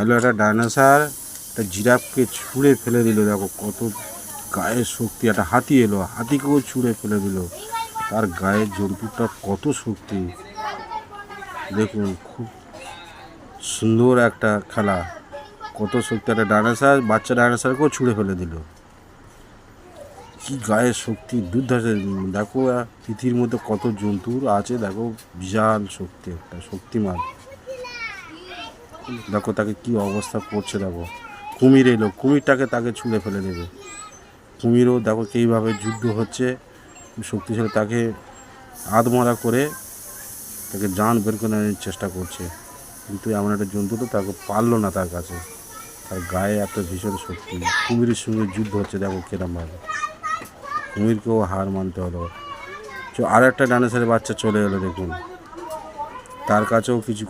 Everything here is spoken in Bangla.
হ্যালো একটা ডাইনোসর, একটা জিরাফকে ছুঁড়ে ফেলে দিল। দেখো কত গায়ের শক্তি, একটা হাতি এলো, হাতিকেও ছুঁড়ে ফেলে দিল। তার গায়ের জন্তুটা কত শক্তি। দেখুন, খুব সুন্দর একটা খেলা। কত শক্তি, একটা ডাইনোসর, বাচ্চা ডাইনোসরকেও ছুঁড়ে ফেলে দিল। কি গায়ের শক্তি, দুর্ধর্ষ। দেখো পৃথিবীর মধ্যে কত জন্তুর আছে, দেখো বিশাল শক্তি, একটা শক্তিমান। দেখো তাকে কি অবস্থা করছে, দেখো। কুমির এলো, কুমিরটাকে তাকে ছুঁড়ে ফেলে দেবে। কুমিরও দেখো কীভাবে যুদ্ধ হচ্ছে, শক্তিশালী তাকে আধমরা করে তাকে জান বের করে আনার চেষ্টা করছে। কিন্তু এমন একটা জন্তু তো তাকে পারল না তার কাছে। তার গায়ে এত ভীষণ শক্তি। কুমিরের সঙ্গে যুদ্ধ হচ্ছে, দেখো কিরমভাবে কুমিরকেও হার মানতে হলো। আর একটা ডাইনোসরের বাচ্চা চলে এলো, দেখুন। তার কাছেও কিছু